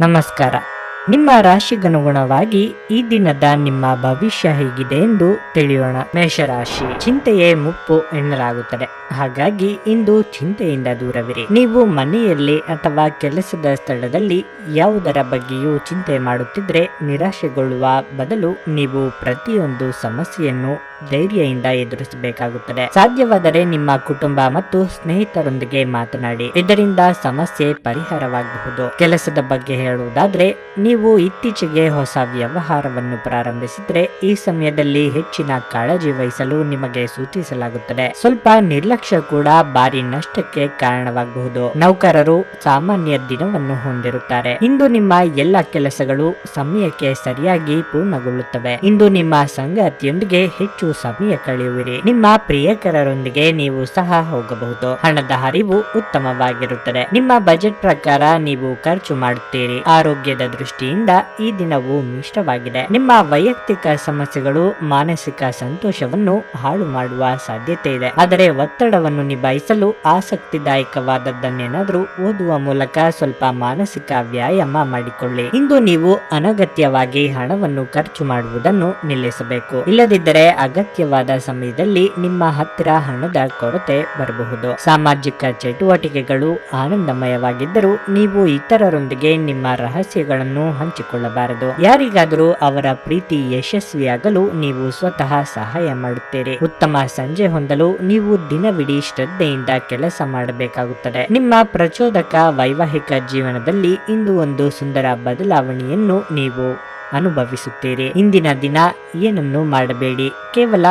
ನಮಸ್ಕಾರ. ನಿಮ್ಮ ರಾಶಿಗನುಗುಣವಾಗಿ ಈ ದಿನದ ನಿಮ್ಮ ಭವಿಷ್ಯ ಹೇಗಿದೆ ಎಂದು ತಿಳಿಯೋಣ. ಮೇಷರಾಶಿ ಚಿಂತೆಯೇ ಮುಪ್ಪು ಎನ್ನಲಾಗುತ್ತದೆ. ಹಾಗಾಗಿ ಇಂದು ಚಿಂತೆಯಿಂದ ದೂರವಿರಿ. ನೀವು ಮನೆಯಲ್ಲಿ ಅಥವಾ ಕೆಲಸದ ಸ್ಥಳದಲ್ಲಿ ಯಾವುದರ ಬಗ್ಗೆಯೂ ಚಿಂತೆ ಮಾಡುತ್ತಿದ್ರೆ ನಿರಾಶೆಗೊಳ್ಳುವ ಬದಲು ನೀವು ಪ್ರತಿಯೊಂದು ಸಮಸ್ಯೆಯನ್ನು ಧೈರ್ಯದಿಂದ ಎದುರಿಸಬೇಕಾಗುತ್ತದೆ. ಸಾಧ್ಯವಾದರೆ ನಿಮ್ಮ ಕುಟುಂಬ ಮತ್ತು ಸ್ನೇಹಿತರೊಂದಿಗೆ ಮಾತನಾಡಿ. ಇದರಿಂದ ಸಮಸ್ಯೆ ಪರಿಹಾರವಾಗಬಹುದು. ಕೆಲಸದ ಬಗ್ಗೆ ಹೇಳುವುದಾದ್ರೆ, ನೀವು ಇತ್ತೀಚೆಗೆ ಹೊಸ ವ್ಯವಹಾರವನ್ನು ಪ್ರಾರಂಭಿಸಿದ್ರೆ, ಈ ಸಮಯದಲ್ಲಿ ಹೆಚ್ಚಿನ ಕಾಳಜಿ ವಹಿಸಲು ನಿಮಗೆ ಸೂಚಿಸಲಾಗುತ್ತದೆ. ಸ್ವಲ್ಪ ನಿರ್ಲಕ್ಷ್ಯ ಕೂಡ ಭಾರಿ ನಷ್ಟಕ್ಕೆ ಕಾರಣವಾಗಬಹುದು. ನೌಕರರು ಸಾಮಾನ್ಯ ದಿನವನ್ನು ಹೊಂದಿರುತ್ತಾರೆ. ಇಂದು ನಿಮ್ಮ ಎಲ್ಲ ಕೆಲಸಗಳು ಸಮಯಕ್ಕೆ ಸರಿಯಾಗಿ ಪೂರ್ಣಗೊಳ್ಳುತ್ತವೆ. ಇಂದು ನಿಮ್ಮ ಸಂಗಾತಿಯೊಂದಿಗೆ ಹೆಚ್ಚು ಸಮಯ ಕಳೆಯುವಿರಿ ನಿಮ್ಮ ಪ್ರಿಯಕರರೊಂದಿಗೆ ನೀವು ಸಹ ಹೋಗಬಹುದು. ಹಣದ ಹರಿವು ಉತ್ತಮವಾಗಿರುತ್ತದೆ. ನಿಮ್ಮ ಬಜೆಟ್ ಪ್ರಕಾರ ನೀವು ಖರ್ಚು ಮಾಡುತ್ತೀರಿ. ಆರೋಗ್ಯದ ದೃಷ್ಟಿಯಿಂದ ಈ ದಿನವು ಮಿಶ್ರವಾಗಿದೆ ನಿಮ್ಮ ವೈಯಕ್ತಿಕ ಸಮಸ್ಯೆಗಳು ಮಾನಸಿಕ ಸಂತೋಷವನ್ನು ಹಾಳು ಮಾಡುವ ಸಾಧ್ಯತೆ ಇದೆ. ಆದರೆ ಒತ್ತಡವನ್ನು ನಿಭಾಯಿಸಲು ಆಸಕ್ತಿದಾಯಕವಾದದ್ದನ್ನೇನಾದ್ರೂ ಓದುವ ಮೂಲಕ ಸ್ವಲ್ಪ ಮಾನಸಿಕ ವ್ಯಾಯಾಮ ಮಾಡಿಕೊಳ್ಳಿ. ಇಂದು ನೀವು ಅನಗತ್ಯವಾಗಿ ಹಣವನ್ನು ಖರ್ಚು ಮಾಡುವುದನ್ನು ನಿಲ್ಲಿಸಬೇಕು. ಇಲ್ಲದಿದ್ದರೆ ಅಗತ್ಯವಾದ ಸಮಯದಲ್ಲಿ ನಿಮ್ಮ ಹತ್ತಿರ ಹಣದ ಕೊರತೆ ಬರಬಹುದು. ಸಾಮಾಜಿಕ ಚಟುವಟಿಕೆಗಳು ಆನಂದಮಯವಾಗಿದ್ದರೂ ನೀವು ಇತರರೊಂದಿಗೆ ನಿಮ್ಮ ರಹಸ್ಯಗಳನ್ನು ಹಂಚಿಕೊಳ್ಳಬಾರದು. ಯಾರಿಗಾದರೂ ಅವರ ಪ್ರೀತಿ ಯಶಸ್ವಿಯಾಗಲು ನೀವು ಸ್ವತಃ ಸಹಾಯ ಮಾಡುತ್ತೀರಿ. ಉತ್ತಮ ಸಂಜೆ ಹೊಂದಲು ನೀವು ದಿನವಿಡೀ ಶ್ರದ್ಧೆಯಿಂದ ಕೆಲಸ ಮಾಡಬೇಕಾಗುತ್ತದೆ. ನಿಮ್ಮ ಪ್ರಚೋದಕ ವೈವಾಹಿಕ ಜೀವನದಲ್ಲಿ ಇಂದು ಒಂದು ಸುಂದರ ಬದಲಾವಣೆಯನ್ನು ನೀವು ಅನುಭವಿಸುತ್ತೀರಿ. ಇಂದಿನ ದಿನ ಏನನ್ನು ಮಾಡಬೇಡಿ. ಕೇವಲ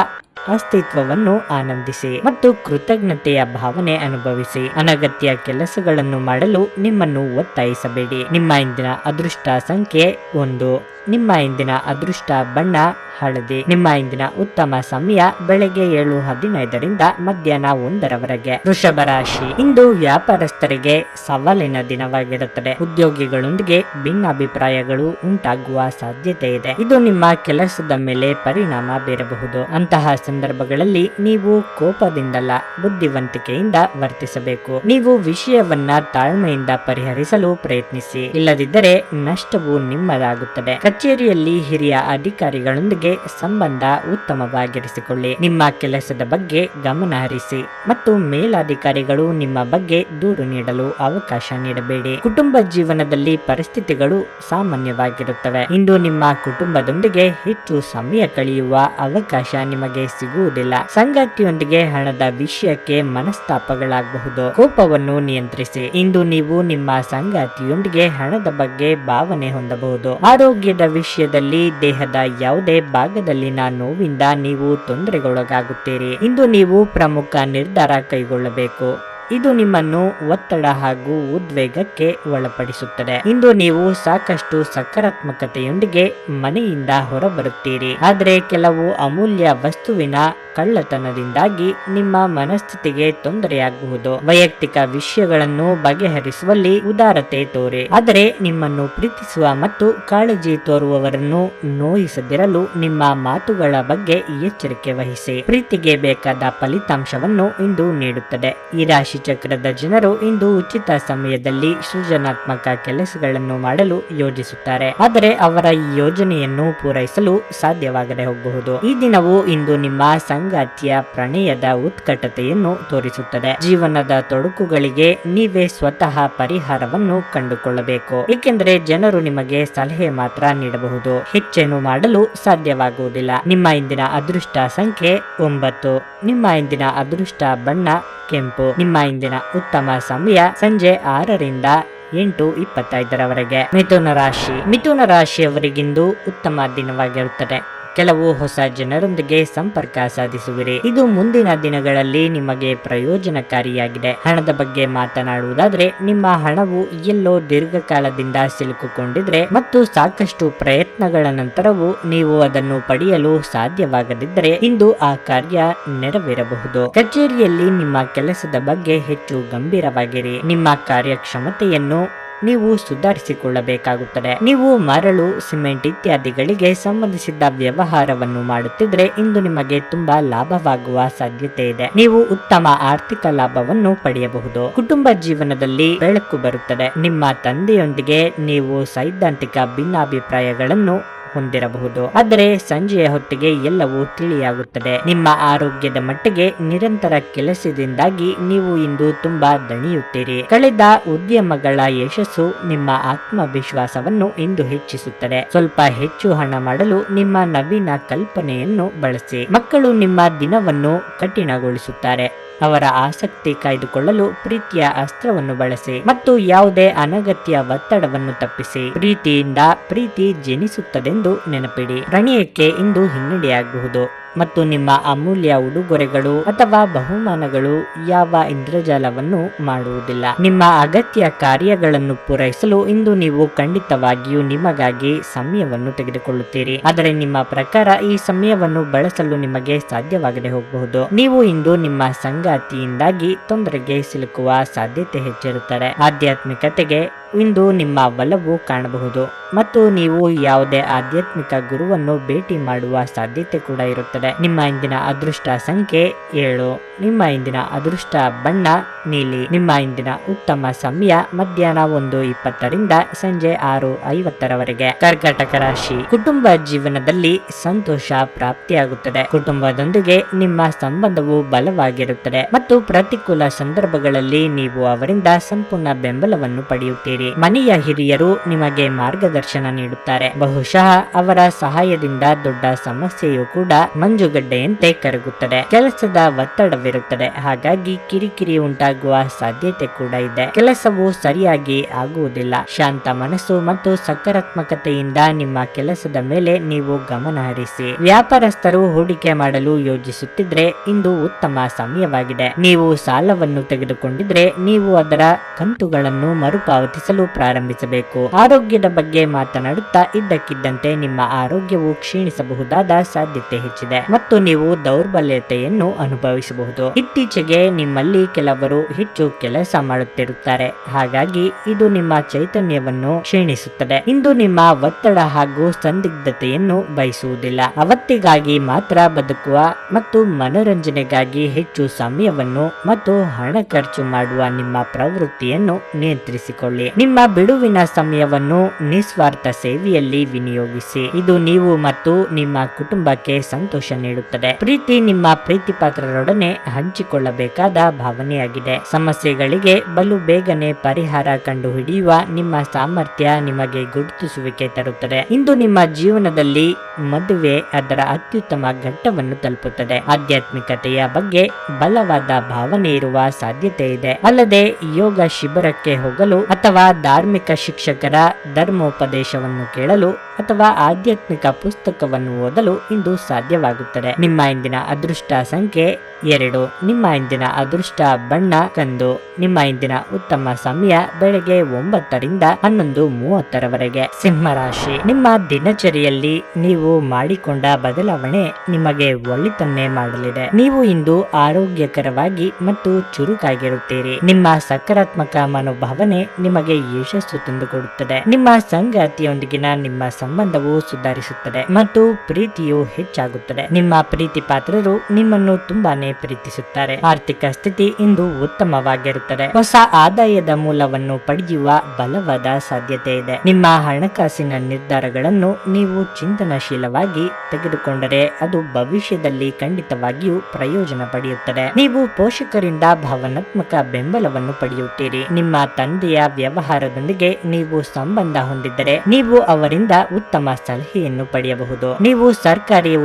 ಅಸ್ತಿತ್ವವನ್ನು ಆನಂದಿಸಿ ಮತ್ತು ಕೃತಜ್ಞತೆಯ ಭಾವನೆ ಅನುಭವಿಸಿ. ಅನಗತ್ಯ ಕೆಲಸಗಳನ್ನು ಮಾಡಲು ನಿಮ್ಮನ್ನು ಒತ್ತಾಯಿಸಬೇಡಿ. ನಿಮ್ಮ ಇಂದಿನ ಅದೃಷ್ಟ ಸಂಖ್ಯೆ ಒಂದು. ನಿಮ್ಮ ಇಂದಿನ ಅದೃಷ್ಟ ಬಣ್ಣ ಹಳದಿ. ನಿಮ್ಮ ಇಂದಿನ ಉತ್ತಮ ಸಮಯ ಬೆಳಗ್ಗೆ ಏಳು ಹದಿನೈದರಿಂದ ಮಧ್ಯಾಹ್ನ ಒಂದರವರೆಗೆ. ವೃಷಭ ರಾಶಿ. ಇಂದು ವ್ಯಾಪಾರಸ್ಥರಿಗೆ ಸವಾಲಿನ ದಿನವಾಗಿರುತ್ತದೆ. ಉದ್ಯೋಗಿಗಳೊಂದಿಗೆ ಭಿನ್ನಾಭಿಪ್ರಾಯಗಳು ಉಂಟಾಗುವ ಸಾಧ್ಯತೆ ಇದೆ. ಇದು ನಿಮ್ಮ ಕೆಲಸದ ಮೇಲೆ ಪರಿಣಾಮ ಬೀರಬಹುದು. ಅಂತಹ ಸಂದರ್ಭಗಳಲ್ಲಿ ನೀವು ಕೋಪದಿಂದಲ್ಲ, ಬುದ್ಧಿವಂತಿಕೆಯಿಂದ ವರ್ತಿಸಬೇಕು. ನೀವು ವಿಷಯವನ್ನ ತಾಳ್ಮೆಯಿಂದ ಪರಿಹರಿಸಲು ಪ್ರಯತ್ನಿಸಿ. ಇಲ್ಲದಿದ್ದರೆ ನಷ್ಟವು ನಿಮ್ಮದಾಗುತ್ತದೆ. ಕಚೇರಿಯಲ್ಲಿ ಹಿರಿಯ ಅಧಿಕಾರಿಗಳೊಂದಿಗೆ ಸಂಬಂಧ ಉತ್ತಮವಾಗಿರಿಸಿಕೊಳ್ಳಿ. ನಿಮ್ಮ ಕೆಲಸದ ಬಗ್ಗೆ ಗಮನ ಹರಿಸಿ ಮತ್ತು ಮೇಲಾಧಿಕಾರಿಗಳು ನಿಮ್ಮ ಬಗ್ಗೆ ದೂರು ನೀಡಲು ಅವಕಾಶ ನೀಡಬೇಡಿ. ಕುಟುಂಬ ಜೀವನದಲ್ಲಿ ಪರಿಸ್ಥಿತಿಗಳು ಸಾಮಾನ್ಯವಾಗಿರುತ್ತವೆ. ಇಂದು ನಿಮ್ಮ ಕುಟುಂಬದೊಂದಿಗೆ ಹೆಚ್ಚು ಸಮಯ ಕಳೆಯುವ ಅವಕಾಶ ನಿಮಗೆ ಸಿಗುವುದಿಲ್ಲ. ಸಂಗಾತಿಯೊಂದಿಗೆ ಹಣದ ವಿಷಯಕ್ಕೆ ಮನಸ್ತಾಪಗಳಾಗಬಹುದು. ಕೋಪವನ್ನು ನಿಯಂತ್ರಿಸಿ. ಇಂದು ನೀವು ನಿಮ್ಮ ಸಂಗಾತಿಯೊಂದಿಗೆ ಹಣದ ಬಗ್ಗೆ ಭಾವನೆ ಹೊಂದಬಹುದು. ಆರೋಗ್ಯದ ವಿಷಯದಲ್ಲಿ ದೇಹದ ಯಾವುದೇ ಭಾಗದಲ್ಲಿನ ನೋವಿಂದ ನೀವು ತೊಂದರೆಗೊಳಗಾಗುತ್ತೀರಿ. ಇಂದು ನೀವು ಪ್ರಮುಖ ನಿರ್ಧಾರ ಕೈಗೊಳ್ಳಬೇಕು. ಇದು ನಿಮ್ಮನ್ನು ಒತ್ತಡ ಹಾಗೂ ಉದ್ವೇಗಕ್ಕೆ ಒಳಪಡಿಸುತ್ತದೆ. ಇಂದು ನೀವು ಸಾಕಷ್ಟು ಸಕಾರಾತ್ಮಕತೆಯೊಂದಿಗೆ ಮನೆಯಿಂದ ಹೊರಬರುತ್ತೀರಿ. ಆದರೆ ಕೆಲವು ಅಮೂಲ್ಯ ವಸ್ತುವಿನ ಕಳ್ಳತನದಿಂದಾಗಿ ನಿಮ್ಮ ಮನಸ್ಥಿತಿಗೆ ತೊಂದರೆಯಾಗಬಹುದು ವೈಯಕ್ತಿಕ ವಿಷಯಗಳನ್ನು ಬಗೆಹರಿಸುವಲ್ಲಿ ಉದಾರತೆ ತೋರಿ. ಆದರೆ ನಿಮ್ಮನ್ನು ಪ್ರೀತಿಸುವ ಮತ್ತು ಕಾಳಜಿ ತೋರುವವರನ್ನು ನೋಯಿಸದಿರಲು ನಿಮ್ಮ ಮಾತುಗಳ ಬಗ್ಗೆ ಎಚ್ಚರಿಕೆ ವಹಿಸಿ. ಪ್ರೀತಿಗೆ ಬೇಕಾದ ಫಲಿತಾಂಶವನ್ನು ಇಂದು ನೀಡುತ್ತದೆ. ಈ ರಾಶಿ ಚಕ್ರದ ಜನರು ಇಂದು ಉಚಿತ ಸಮಯದಲ್ಲಿ ಸೃಜನಾತ್ಮಕ ಕೆಲಸಗಳನ್ನು ಮಾಡಲು ಯೋಜಿಸುತ್ತಾರೆ. ಆದರೆ ಅವರ ಈ ಯೋಜನೆಯನ್ನು ಪೂರೈಸಲು ಸಾಧ್ಯವಾಗದೆ ಹೋಗಬಹುದು. ಈ ದಿನವು ಇಂದು ನಿಮ್ಮ ಸಂಗಾತಿಯ ಪ್ರಣಯದ ಉತ್ಕಟತೆಯನ್ನು ತೋರಿಸುತ್ತದೆ. ಜೀವನದ ತೊಡಕುಗಳಿಗೆ ನೀವೇ ಸ್ವತಃ ಪರಿಹಾರವನ್ನು ಕಂಡುಕೊಳ್ಳಬೇಕು. ಏಕೆಂದರೆ ಜನರು ನಿಮಗೆ ಸಲಹೆ ಮಾತ್ರ ನೀಡಬಹುದು. ಹೆಚ್ಚೇನು ಮಾಡಲು ಸಾಧ್ಯವಾಗುವುದಿಲ್ಲ. ನಿಮ್ಮ ಇಂದಿನ ಅದೃಷ್ಟ ಸಂಖ್ಯೆ ಒಂಬತ್ತು. ನಿಮ್ಮ ಇಂದಿನ ಅದೃಷ್ಟ ಬಣ್ಣ ಕೆಂಪು. ನಿಮ್ಮ ಇಂದಿನ ಉತ್ತಮ ಸಮಯ ಸಂಜೆ ಆರರಿಂದ ಎಂಟು ಇಪ್ಪತ್ತೈದರವರೆಗೆ ಮಿಥುನ ರಾಶಿ. ಮಿಥುನ ರಾಶಿಯವರಿಗಿಂದು ಉತ್ತಮ ದಿನವಾಗಿರುತ್ತದೆ. ಕೆಲವು ಹೊಸ ಜನರೊಂದಿಗೆ ಸಂಪರ್ಕ ಸಾಧಿಸುವಿರಿ. ಇದು ಮುಂದಿನ ದಿನಗಳಲ್ಲಿ ನಿಮಗೆ ಪ್ರಯೋಜನಕಾರಿಯಾಗಿದೆ. ಹಣದ ಬಗ್ಗೆ ಮಾತನಾಡುವುದಾದ್ರೆ, ನಿಮ್ಮ ಹಣವು ಎಲ್ಲೋ ದೀರ್ಘಕಾಲದಿಂದ ಸಿಲುಕಿಕೊಂಡಿದ್ರೆ ಮತ್ತು ಸಾಕಷ್ಟು ಪ್ರಯತ್ನಗಳ ನಂತರವೂ ನೀವು ಅದನ್ನು ಪಡೆಯಲು ಸಾಧ್ಯವಾಗದಿದ್ದರೆ ಇಂದು ಆ ಕಾರ್ಯ ನೆರವೇರಬಹುದು. ಕಚೇರಿಯಲ್ಲಿ ನಿಮ್ಮ ಕೆಲಸದ ಬಗ್ಗೆ ಹೆಚ್ಚು ಗಂಭೀರವಾಗಿರಿ. ನಿಮ್ಮ ಕಾರ್ಯಕ್ಷಮತೆಯನ್ನು ನೀವು ಸುಧಾರಿಸಿಕೊಳ್ಳಬೇಕಾಗುತ್ತದೆ. ನೀವು ಮರಳು, ಸಿಮೆಂಟ್ ಇತ್ಯಾದಿಗಳಿಗೆ ಸಂಬಂಧಿಸಿದ ವ್ಯವಹಾರವನ್ನು ಮಾಡುತ್ತಿದ್ರೆ ಇಂದು ನಿಮಗೆ ತುಂಬಾ ಲಾಭವಾಗುವ ಸಾಧ್ಯತೆ ಇದೆ. ನೀವು ಉತ್ತಮ ಆರ್ಥಿಕ ಲಾಭವನ್ನು ಪಡೆಯಬಹುದು. ಕುಟುಂಬ ಜೀವನದಲ್ಲಿ ಬೆಳಕು ಬರುತ್ತದೆ. ನಿಮ್ಮ ತಂದೆಯೊಂದಿಗೆ ನೀವು ಸೈದ್ಧಾಂತಿಕ ಭಿನ್ನಾಭಿಪ್ರಾಯಗಳನ್ನು ಹೊಂದಿರಬಹುದು. ಆದರೆ ಸಂಜೆಯ ಹೊತ್ತಿಗೆ ಎಲ್ಲವೂ ತಿಳಿಯಾಗುತ್ತದೆ. ನಿಮ್ಮ ಆರೋಗ್ಯದ ಮಟ್ಟಿಗೆ ನಿರಂತರ ಕೆಲಸದಿಂದಾಗಿ ನೀವು ಇಂದು ತುಂಬಾ ದಣಿಯುತ್ತೀರಿ. ಕಳೆದ ಉದ್ಯಮಗಳ ಯಶಸ್ಸು ನಿಮ್ಮ ಆತ್ಮವಿಶ್ವಾಸವನ್ನು ಇಂದು ಹೆಚ್ಚಿಸುತ್ತದೆ. ಸ್ವಲ್ಪ ಹೆಚ್ಚು ಹಣ ಮಾಡಲು ನಿಮ್ಮ ನವೀನ ಕಲ್ಪನೆಯನ್ನು ಬಳಸಿ. ಮಕ್ಕಳು ನಿಮ್ಮ ದಿನವನ್ನು ಕಠಿಣಗೊಳಿಸುತ್ತಾರೆ. ಅವರ ಆಸಕ್ತಿ ಕಾಯ್ದುಕೊಳ್ಳಲು ಪ್ರೀತಿಯ ಅಸ್ತ್ರವನ್ನು ಬಳಸಿ ಮತ್ತು ಯಾವುದೇ ಅನಗತ್ಯ ಒತ್ತಡವನ್ನು ತಪ್ಪಿಸಿ. ಪ್ರೀತಿಯಿಂದ ಪ್ರೀತಿ ಜನಿಸುತ್ತದೆಂದು ನೆನಪಿಡಿ. ರಣಿಯಕ್ಕೆ ಇಂದು ಹಿನ್ನಡೆಯಾಗಬಹುದು? ಮತ್ತು ನಿಮ್ಮ ಅಮೂಲ್ಯ ಉಡುಗೊರೆಗಳು ಅಥವಾ ಬಹುಮಾನಗಳು ಯಾವ ಇಂದ್ರಜಾಲವನ್ನು ಮಾಡುವುದಿಲ್ಲ. ನಿಮ್ಮ ಅಗತ್ಯ ಕಾರ್ಯಗಳನ್ನು ಪೂರೈಸಲು ಇಂದು ನೀವು ಖಂಡಿತವಾಗಿಯೂ ನಿಮಗಾಗಿ ಸಮಯವನ್ನು ತೆಗೆದುಕೊಳ್ಳುತ್ತೀರಿ. ಆದರೆ ನಿಮ್ಮ ಪ್ರಕಾರ ಈ ಸಮಯವನ್ನು ಬಳಸಲು ನಿಮಗೆ ಸಾಧ್ಯವಾಗದೆ ಹೋಗಬಹುದು. ನೀವು ಇಂದು ನಿಮ್ಮ ಸಂಗಾತಿಯಿಂದಾಗಿ ತೊಂದರೆಗೆ ಸಿಲುಕುವ ಸಾಧ್ಯತೆ ಹೆಚ್ಚಿರುತ್ತದೆ. ಆಧ್ಯಾತ್ಮಿಕತೆಗೆ ಇಂದು ನಿಮ್ಮ ಒಲವು ಕಾಣಬಹುದು. ಮತ್ತು ನೀವು ಯಾವುದೇ ಆಧ್ಯಾತ್ಮಿಕ ಗುರುವನ್ನು ಭೇಟಿ ಮಾಡುವ ಸಾಧ್ಯತೆ ಕೂಡ ಇರುತ್ತದೆ. ನಿಮ್ಮ ಇಂದಿನ ಅದೃಷ್ಟ ಸಂಖ್ಯೆ ಏಳು. ನಿಮ್ಮ ಇಂದಿನ ಅದೃಷ್ಟ ಬಣ್ಣ ನೀಲಿ. ನಿಮ್ಮ ಇಂದಿನ ಉತ್ತಮ ಸಮಯ ಮಧ್ಯಾಹ್ನ ಒಂದು ಇಪ್ಪತ್ತರಿಂದ ಸಂಜೆ ಆರು ಐವತ್ತರವರೆಗೆ. ಕರ್ಕಾಟಕ ರಾಶಿ. ಕುಟುಂಬ ಜೀವನದಲ್ಲಿ ಸಂತೋಷ ಪ್ರಾಪ್ತಿಯಾಗುತ್ತದೆ. ಕುಟುಂಬದೊಂದಿಗೆ ನಿಮ್ಮ ಸಂಬಂಧವು ಬಲವಾಗಿರುತ್ತದೆ ಮತ್ತು ಪ್ರತಿಕೂಲ ಸಂದರ್ಭಗಳಲ್ಲಿ ನೀವು ಅವರಿಂದ ಸಂಪೂರ್ಣ ಬೆಂಬಲವನ್ನು ಪಡೆಯುತ್ತೀರಿ. ಮನೆಯ ಹಿರಿಯರು ನಿಮಗೆ ಮಾರ್ಗದರ್ಶನ ನೀಡುತ್ತಾರೆ. ಬಹುಶಃ ಅವರ ಸಹಾಯದಿಂದ ದೊಡ್ಡ ಸಮಸ್ಯೆಯು ಕೂಡ ಮಂಜುಗಡ್ಡೆಯಂತೆ ಕರಗುತ್ತದೆ. ಕೆಲಸದ ಒತ್ತಡವಿರುತ್ತದೆ. ಹಾಗಾಗಿ ಕಿರಿಕಿರಿ ಉಂಟಾಗುವ ಸಾಧ್ಯತೆ ಕೂಡ ಇದೆ. ಕೆಲಸವು ಸರಿಯಾಗಿ ಆಗುವುದಿಲ್ಲ. ಶಾಂತ ಮನಸ್ಸು ಮತ್ತು ಸಕಾರಾತ್ಮಕತೆಯಿಂದ ನಿಮ್ಮ ಕೆಲಸದ ಮೇಲೆ ನೀವು ಗಮನ ಹರಿಸಿ. ವ್ಯಾಪಾರಸ್ಥರು ಹೂಡಿಕೆ ಮಾಡಲು ಯೋಜಿಸುತ್ತಿದ್ರೆ ಇಂದು ಉತ್ತಮ ಸಮಯವಾಗಿದೆ. ನೀವು ಸಾಲವನ್ನು ತೆಗೆದುಕೊಂಡಿದ್ರೆ ನೀವು ಅದರ ಕಂತುಗಳನ್ನು ಮರುಪಾವತಿಸಲು ಪ್ರಾರಂಭಿಸಬೇಕು. ಆರೋಗ್ಯದ ಬಗ್ಗೆ ಮಾತನಾಡುತ್ತಾ ಇದ್ದಕ್ಕಿದ್ದಂತೆ ನಿಮ್ಮ ಆರೋಗ್ಯವು ಕ್ಷೀಣಿಸಬಹುದಾದ ಸಾಧ್ಯತೆ ಹೆಚ್ಚಿದೆ. ಮತ್ತು ನೀವು ದೌರ್ಬಲ್ಯತೆಯನ್ನು ಅನುಭವಿಸಬಹುದು. ಇತ್ತೀಚೆಗೆ ನಿಮ್ಮಲ್ಲಿ ಕೆಲವರು ಹೆಚ್ಚು ಕೆಲಸ ಮಾಡುತ್ತಿರುತ್ತಾರೆ. ಹಾಗಾಗಿ ಇದು ನಿಮ್ಮ ಚೈತನ್ಯವನ್ನು ಕ್ಷೀಣಿಸುತ್ತದೆ. ಇಂದು ನಿಮ್ಮ ಒತ್ತಡ ಹಾಗೂ ಸಂದಿಗ್ಧತೆಯನ್ನು ಬಯಸುವುದಿಲ್ಲ. ಅವತ್ತಿಗಾಗಿ ಮಾತ್ರ ಬದುಕುವ ಮತ್ತು ಮನೋರಂಜನೆಗಾಗಿ ಹೆಚ್ಚು ಸಮಯವನ್ನು ಮತ್ತು ಹಣ ಖರ್ಚು ಮಾಡುವ ನಿಮ್ಮ ಪ್ರವೃತ್ತಿಯನ್ನು ನಿಯಂತ್ರಿಸಿಕೊಳ್ಳಿ. ನಿಮ್ಮ ಬಿಡುವಿನ ಸಮಯವನ್ನು ನಿಸ್ವಾರ್ಥ ಸೇವೆಯಲ್ಲಿ ವಿನಿಯೋಗಿಸಿ. ಇದು ನೀವು ಮತ್ತು ನಿಮ್ಮ ಕುಟುಂಬಕ್ಕೆ ಸಂತೋಷ ನೀಡುತ್ತದೆ. ಪ್ರೀತಿ ನಿಮ್ಮ ಪ್ರೀತಿ ಪಾತ್ರರೊಡನೆ ಹಂಚಿಕೊಳ್ಳಬೇಕಾದ ಭಾವನೆಯಾಗಿದೆ. ಸಮಸ್ಯೆಗಳಿಗೆ ಬಲು ಬೇಗನೆ ಪರಿಹಾರ ಕಂಡುಹಿಡಿಯುವ ನಿಮ್ಮ ಸಾಮರ್ಥ್ಯ ನಿಮಗೆ ಗುರುತಿಸುವಿಕೆ ತರುತ್ತದೆ. ಇಂದು ನಿಮ್ಮ ಜೀವನದಲ್ಲಿ ಮದುವೆ ಅದರ ಅತ್ಯುತ್ತಮ ಘಟ್ಟವನ್ನು ತಲುಪುತ್ತದೆ. ಆಧ್ಯಾತ್ಮಿಕತೆಯ ಬಗ್ಗೆ ಬಲವಾದ ಭಾವನೆ ಇರುವ ಸಾಧ್ಯತೆ ಇದೆ. ಅಲ್ಲದೆ ಯೋಗ ಶಿಬಿರಕ್ಕೆ ಹೋಗಲು ಅಥವಾ ಧಾರ್ಮಿಕ ಶಿಕ್ಷಕರ ಧರ್ಮೋಪದೇಶವನ್ನು ಕೇಳಲು ಅಥವಾ ಆಧ್ಯಾತ್ಮಿಕ ಪುಸ್ತಕವನ್ನು ಓದಲು ಇಂದು ಸಾಧ್ಯವಾಗುತ್ತದೆ. ನಿಮ್ಮ ಇಂದಿನ ಅದೃಷ್ಟ ಸಂಖ್ಯೆ ಎರಡು. ನಿಮ್ಮ ಇಂದಿನ ಅದೃಷ್ಟ ಬಣ್ಣ ಕಂದು. ನಿಮ್ಮ ಇಂದಿನ ಉತ್ತಮ ಸಮಯ ಬೆಳಗ್ಗೆ ಒಂಬತ್ತರಿಂದ ಹನ್ನೊಂದು ಮೂವತ್ತರವರೆಗೆ. ಸಿಂಹರಾಶಿ. ನಿಮ್ಮ ದಿನಚರಿಯಲ್ಲಿ ನೀವು ಮಾಡಿಕೊಂಡ ಬದಲಾವಣೆ ನಿಮಗೆ ಒಳಿತನ್ನೇ ಮಾಡಲಿದೆ. ನೀವು ಇಂದು ಆರೋಗ್ಯಕರವಾಗಿ ಮತ್ತು ಚುರುಕಾಗಿರುತ್ತೀರಿ. ನಿಮ್ಮ ಸಕಾರಾತ್ಮಕ ಮನೋಭಾವನೆ ನಿಮಗೆ ಯಶಸ್ಸು ತಂದುಕೊಡುತ್ತದೆ. ನಿಮ್ಮ ಸಂಗಾತಿಯೊಂದಿಗಿನ ನಿಮ್ಮ ಸಂಬಂಧವು ಸುಧಾರಿಸುತ್ತದೆ ಮತ್ತು ಪ್ರೀತಿಯು ಹೆಚ್ಚಾಗುತ್ತದೆ. ನಿಮ್ಮ ಪ್ರೀತಿ ಪಾತ್ರರು ನಿಮ್ಮನ್ನು ತುಂಬಾನೇ ಪ್ರೀತಿಸುತ್ತಾರೆ. ಆರ್ಥಿಕ ಸ್ಥಿತಿ ಇಂದು ಉತ್ತಮವಾಗಿರುತ್ತದೆ. ಹೊಸ ಆದಾಯದ ಮೂಲವನ್ನು ಪಡೆಯುವ ಬಲವಾದ ಸಾಧ್ಯತೆ ಇದೆ. ನಿಮ್ಮ ಹಣಕಾಸಿನ ನಿರ್ಧಾರಗಳನ್ನು ನೀವು ಚಿಂತನಶೀಲವಾಗಿ ತೆಗೆದುಕೊಂಡರೆ ಅದು ಭವಿಷ್ಯದಲ್ಲಿ ಖಂಡಿತವಾಗಿಯೂ ಪ್ರಯೋಜನ ಪಡೆಯುತ್ತದೆ. ನೀವು ಪೋಷಕರಿಂದ ಭಾವನಾತ್ಮಕ ಬೆಂಬಲವನ್ನು ಪಡೆಯುತ್ತೀರಿ. ನಿಮ್ಮ ತಂದೆಯ ವ್ಯವಹಾರದೊಂದಿಗೆ ನೀವು ಸಂಬಂಧ ಹೊಂದಿದ್ದರೆ ನೀವು ಅವರಿಂದ ಉತ್ತಮ ಸಲಹೆಯನ್ನು ಪಡೆಯಬಹುದು. ನೀವು ಸರ್ಕಾರಿ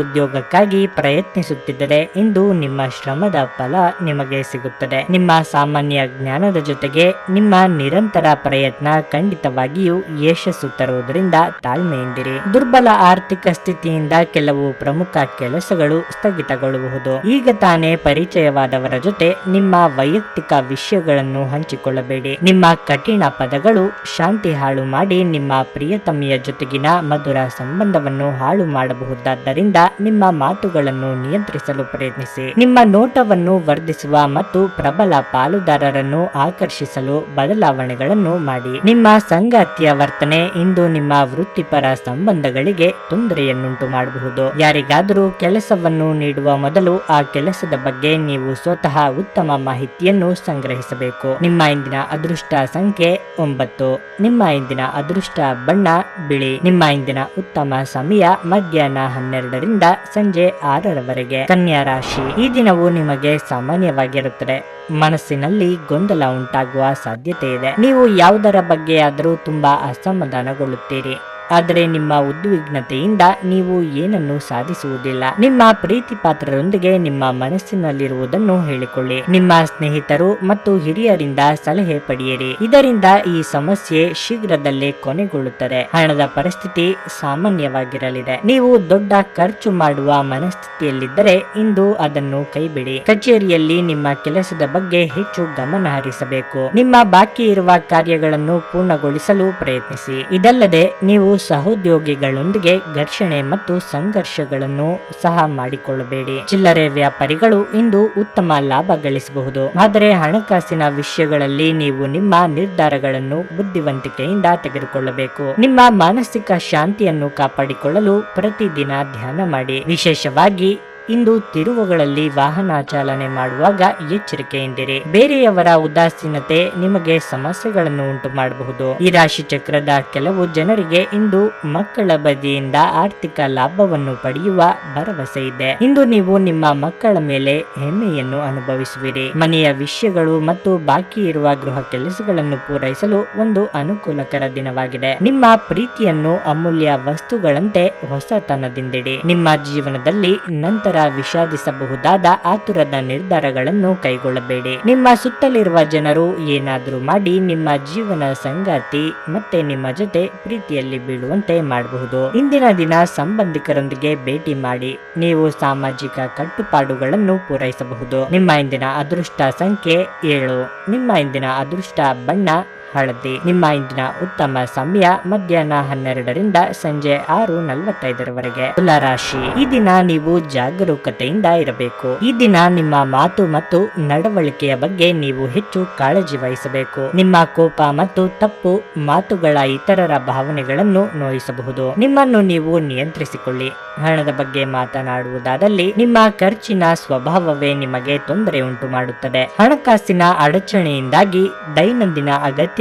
ಉದ್ಯೋಗಕ್ಕಾಗಿ ಪ್ರಯತ್ನಿಸುತ್ತಿದ್ದರೆ ಇಂದು ನಿಮ್ಮ ಶ್ರಮದ ಫಲ ನಿಮಗೆ ಸಿಗುತ್ತದೆ. ನಿಮ್ಮ ಸಾಮಾನ್ಯ ಜ್ಞಾನದ ಜೊತೆಗೆ ನಿಮ್ಮ ನಿರಂತರ ಪ್ರಯತ್ನ ಖಂಡಿತವಾಗಿಯೂ ಯಶಸ್ಸು ತರುವುದರಿಂದ ತಾಳ್ಮೆಯಿಂದಿರಿ. ದುರ್ಬಲ ಆರ್ಥಿಕ ಸ್ಥಿತಿಯಿಂದ ಕೆಲವು ಪ್ರಮುಖ ಕೆಲಸಗಳು ಸ್ಥಗಿತಗೊಳ್ಳಬಹುದು ಈಗ ತಾನೇ ಪರಿಚಯವಾದವರ ಜೊತೆ ನಿಮ್ಮ ವೈಯಕ್ತಿಕ ವಿಷಯಗಳನ್ನು ಹಂಚಿಕೊಳ್ಳಬೇಡಿ. ನಿಮ್ಮ ಕಠಿಣ ಪದಗಳು ಶಾಂತಿ ಹಾಳು ಮಾಡಿ ನಿಮ್ಮ ಪ್ರಿಯತಮಿಯ ಜೊತೆಗಿನ ಮಧುರ ಸಂಬಂಧವನ್ನು ಹಾಳು ಮಾಡಬಹುದಾದ್ದರಿಂದ ನಿಮ್ಮ ಮಾತುಗಳನ್ನು ನಿಯಂತ್ರಿಸಲು ಪ್ರಯತ್ನಿಸಿ. ನಿಮ್ಮ ನೋಟವನ್ನು ವರ್ಧಿಸುವ ಮತ್ತು ಪ್ರಬಲ ಪಾಲುದಾರರನ್ನು ಆಕರ್ಷಿಸಲು ಬದಲಾವಣೆಗಳನ್ನು ಮಾಡಿ. ನಿಮ್ಮ ಸಂಗಾತಿಯ ವರ್ತನೆ ಇಂದು ನಿಮ್ಮ ವೃತ್ತಿಪರ ಸಂಬಂಧಗಳಿಗೆ ತೊಂದರೆಯನ್ನುಂಟು ಮಾಡಬಹುದು. ಯಾರಿಗಾದರೂ ಕೆಲಸವನ್ನು ನೀಡುವ ಮೊದಲು ಆ ಕೆಲಸದ ಬಗ್ಗೆ ನೀವು ಸ್ವತಃ ಉತ್ತಮ ಮಾಹಿತಿಯನ್ನು ಸಂಗ್ರಹಿಸಬೇಕು. ನಿಮ್ಮ ಇಂದಿನ ಅದೃಷ್ಟ ಸಂಖ್ಯೆ ಒಂಬತ್ತು. ನಿಮ್ಮ ಇಂದಿನ ಅದೃಷ್ಟ ಬಣ್ಣ ಬಿಳಿ. ನಿಮ್ಮ ಇಂದಿನ ಉತ್ತಮ ಸಮಯ ಮಧ್ಯಾಹ್ನ ಹನ್ನೆರಡರಿಂದ ಸಂಜೆ ಆರರವರೆಗೆ ಕನ್ಯಾ ರಾಶಿ. ಈ ದಿನವು ನಿಮಗೆ ಸಾಮಾನ್ಯವಾಗಿರುತ್ತದೆ. ಮನಸ್ಸಿನಲ್ಲಿ ಗೊಂದಲ ಉಂಟಾಗುವ ಸಾಧ್ಯತೆ ಇದೆ. ನೀವು ಯಾವುದರ ಬಗ್ಗೆ ತುಂಬಾ ಅಸಮಾಧಾನಗೊಳ್ಳುತ್ತೀರಿ. ಆದರೆ ನಿಮ್ಮ ಉದ್ವಿಗ್ನತೆಯಿಂದ ನೀವು ಏನನ್ನು ಸಾಧಿಸುವುದಿಲ್ಲ. ನಿಮ್ಮ ಪ್ರೀತಿ ಪಾತ್ರರೊಂದಿಗೆ ನಿಮ್ಮ ಮನಸ್ಸಿನಲ್ಲಿರುವುದನ್ನು ಹೇಳಿಕೊಳ್ಳಿ. ನಿಮ್ಮ ಸ್ನೇಹಿತರು ಮತ್ತು ಹಿರಿಯರಿಂದ ಸಲಹೆ ಪಡೆಯಿರಿ. ಇದರಿಂದ ಈ ಸಮಸ್ಯೆ ಶೀಘ್ರದಲ್ಲೇ ಕೊನೆಗೊಳ್ಳುತ್ತದೆ. ಹಣದ ಪರಿಸ್ಥಿತಿ ಸಾಮಾನ್ಯವಾಗಿರಲಿದೆ. ನೀವು ದೊಡ್ಡ ಖರ್ಚು ಮಾಡುವ ಮನಸ್ಥಿತಿಯಲ್ಲಿದ್ದರೆ ಇಂದು ಅದನ್ನು ಕೈಬಿಡಿ. ಕಚೇರಿಯಲ್ಲಿ ನಿಮ್ಮ ಕೆಲಸದ ಬಗ್ಗೆ ಹೆಚ್ಚು ಗಮನ ಹರಿಸಬೇಕು. ನಿಮ್ಮ ಬಾಕಿ ಇರುವ ಕಾರ್ಯಗಳನ್ನು ಪೂರ್ಣಗೊಳಿಸಲು ಪ್ರಯತ್ನಿಸಿ. ಇದಲ್ಲದೆ ನೀವು ಸಹೋದ್ಯೋಗಿಗಳೊಂದಿಗೆ ಘರ್ಷಣೆ ಮತ್ತು ಸಂಘರ್ಷಗಳನ್ನು ಸಹ ಮಾಡಿಕೊಳ್ಳಬೇಡಿ. ಚಿಲ್ಲರೆ ವ್ಯಾಪಾರಿಗಳು ಇಂದು ಉತ್ತಮ ಲಾಭ ಗಳಿಸಬಹುದು. ಆದರೆ ಹಣಕಾಸಿನ ವಿಷಯಗಳಲ್ಲಿ ನೀವು ನಿಮ್ಮ ನಿರ್ಧಾರಗಳನ್ನು ಬುದ್ಧಿವಂತಿಕೆಯಿಂದ ತೆಗೆದುಕೊಳ್ಳಬೇಕು. ನಿಮ್ಮ ಮಾನಸಿಕ ಶಾಂತಿಯನ್ನು ಕಾಪಾಡಿಕೊಳ್ಳಲು ಪ್ರತಿದಿನ ಧ್ಯಾನ ಮಾಡಿ. ವಿಶೇಷವಾಗಿ ಇಂದು ತಿರುವುಗಳಲ್ಲಿ ವಾಹನ ಚಾಲನೆ ಮಾಡುವಾಗ ಎಚ್ಚರಿಕೆಯಿಂದಿರಿ. ಬೇರೆಯವರ ಉದಾಸೀನತೆ ನಿಮಗೆ ಸಮಸ್ಯೆಗಳನ್ನು ಉಂಟು ಮಾಡಬಹುದು ಈ ರಾಶಿ ಚಕ್ರದ ಕೆಲವು ಜನರಿಗೆ ಇಂದು ಮಕ್ಕಳ ಬದಿಯಿಂದ ಆರ್ಥಿಕ ಲಾಭವನ್ನು ಪಡೆಯುವ ಭರವಸೆ ಇದೆ. ಇಂದು ನೀವು ನಿಮ್ಮ ಮಕ್ಕಳ ಮೇಲೆ ಹೆಮ್ಮೆಯನ್ನು ಅನುಭವಿಸುವಿರಿ. ಮನೆಯ ವಿಷಯಗಳು ಮತ್ತು ಬಾಕಿ ಇರುವ ಗೃಹ ಕೆಲಸಗಳನ್ನು ಪೂರೈಸಲು ಒಂದು ಅನುಕೂಲಕರ ದಿನವಾಗಿದೆ. ನಿಮ್ಮ ಪ್ರೀತಿಯನ್ನು ಅಮೂಲ್ಯ ವಸ್ತುಗಳಂತೆ ಹೊಸತನದಿಂದಿಡಿ. ನಿಮ್ಮ ಜೀವನದಲ್ಲಿ ನಂತರ ವಿಷಾದಿಸಬಹುದಾದ ಆತುರದ ನಿರ್ಧಾರಗಳನ್ನು ಕೈಗೊಳ್ಳಬೇಡಿ. ನಿಮ್ಮ ಸುತ್ತಲಿರುವ ಜನರು ಏನಾದರೂ ಮಾಡಿ ನಿಮ್ಮ ಜೀವನ ಸಂಗಾತಿ ಮತ್ತೆ ನಿಮ್ಮ ಜೊತೆ ಪ್ರೀತಿಯಲ್ಲಿ ಬೀಳುವಂತೆ ಮಾಡಬಹುದು. ಇಂದಿನ ದಿನ ಸಂಬಂಧಿಕರೊಂದಿಗೆ ಭೇಟಿ ಮಾಡಿ ನೀವು ಸಾಮಾಜಿಕ ಕಟ್ಟುಪಾಡುಗಳನ್ನು ಪೂರೈಸಬಹುದು. ನಿಮ್ಮ ಇಂದಿನ ಅದೃಷ್ಟ ಸಂಖ್ಯೆ ಏಳು. ನಿಮ್ಮ ಇಂದಿನ ಅದೃಷ್ಟ ಬಣ್ಣ ಹಳದಿ ನಿಮ್ಮ ಇಂದಿನ ಉತ್ತಮ ಸಮಯ ಮಧ್ಯಾಹ್ನ ಹನ್ನೆರಡರಿಂದ ಸಂಜೆ ಆರು ನಲವತ್ತೈದರವರೆಗೆ. ತುಲಾರಾಶಿ. ಈ ದಿನ ನೀವು ಜಾಗರೂಕತೆಯಿಂದ ಇರಬೇಕು. ಈ ದಿನ ನಿಮ್ಮ ಮಾತು ಮತ್ತು ನಡವಳಿಕೆಯ ಬಗ್ಗೆ ನೀವು ಹೆಚ್ಚು ಕಾಳಜಿ ವಹಿಸಬೇಕು. ನಿಮ್ಮ ಕೋಪ ಮತ್ತು ತಪ್ಪು ಮಾತುಗಳ ಇತರರ ಭಾವನೆಗಳನ್ನು ನೋಯಿಸಬಹುದು. ನಿಮ್ಮನ್ನು ನೀವು ನಿಯಂತ್ರಿಸಿಕೊಳ್ಳಿ. ಹಣದ ಬಗ್ಗೆ ಮಾತನಾಡುವುದಾದಲ್ಲಿ ನಿಮ್ಮ ಖರ್ಚಿನ ಸ್ವಭಾವವೇ ನಿಮಗೆ ತೊಂದರೆ ಉಂಟು ಮಾಡುತ್ತದೆ ಹಣಕಾಸಿನ ಅಡಚಣೆಯಿಂದಾಗಿ ದೈನಂದಿನ